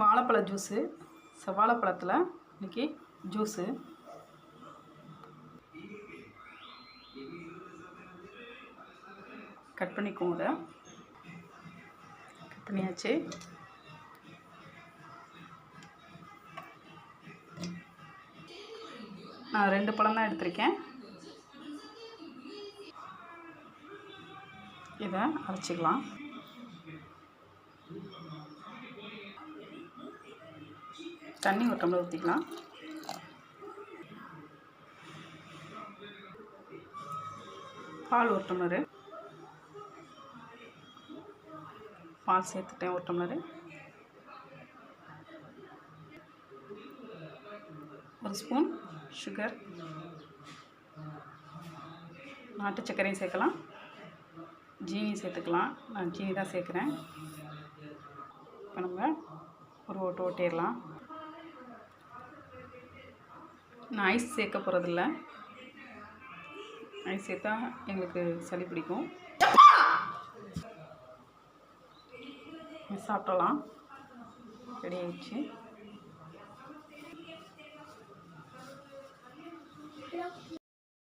வாழைப்பழ ஜூஸு செவ்வாழைப்பழத்தில் இன்றைக்கி juice. Cut பண்ணிக்கோங்க இதை. கட் பண்ணியாச்சு. நான் ரெண்டு பழம் தான் எடுத்திருக்கேன். இதை அரைச்சிக்கலாம். தண்ணி ஒரு டம்ளர் ஊற்றிக்கலாம் பால் ஒரு டம்ளரு. பால் சேர்த்துட்டேன் ஒரு டம்ளரு. ஒரு ஸ்பூன் சுகர் நாட்டு சர்க்கரையும் சேர்க்கலாம். ஜீனி சேர்த்துக்கலாம். நான் ஜீனி தான் சேர்க்குறேன். இப்போ நம்ம ஒரு ஓட்டு ஓட்டிடலாம். நான் ஐஸ் சேர்க்க போகிறதில்ல ஐஸ் சேர்த்தா எங்களுக்கு சளி பிடிக்கும். சாப்பிடலாம். ரெடி ஆயிடுச்சு.